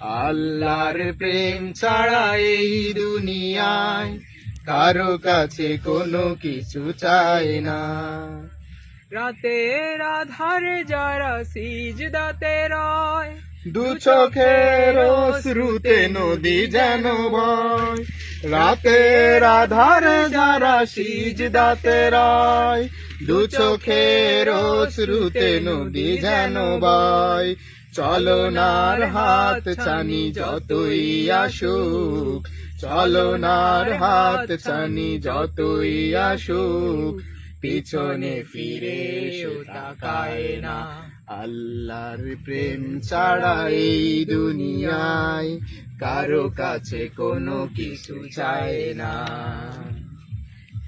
আল্লাহর প্রেম ছাড়া এই দুনিয়ায় কারও কাছে কোনো কিছু চায় না। রাতের আধারে যারা সিজদাতে রয় দু চোখের শ্রুতে নদী যেন বয়। রাতের আধারে যারা সিজদাতে রয় দু চোখের শ্রুতে নদী যেন বয়। চলনার হাত ছানি যতই আসুক। চলনার হাত ছানি যতই আসুক। পিছনে ফিরে তাকায় না। আল্লাহর প্রেম ছাড়া এই দুনিয়ায় কারও কাছে কোনো কিছু চায় না।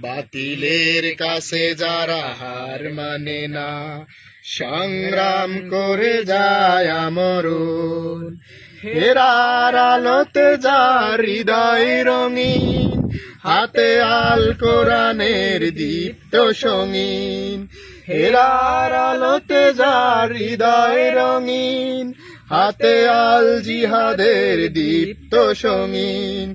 বাতিলের কাছে যারা হার মানে না, সংগ্রাম করে যায় আমরণ। হেরার আলোতে যার হৃদয় রঙিন, হাতে আল কোরআনের দীপ্ত সঙ্গীন। হেরার আলোতে যার হৃদয় রঙিন, হাতে আল জিহাদের দীপ্ত সঙ্গীন।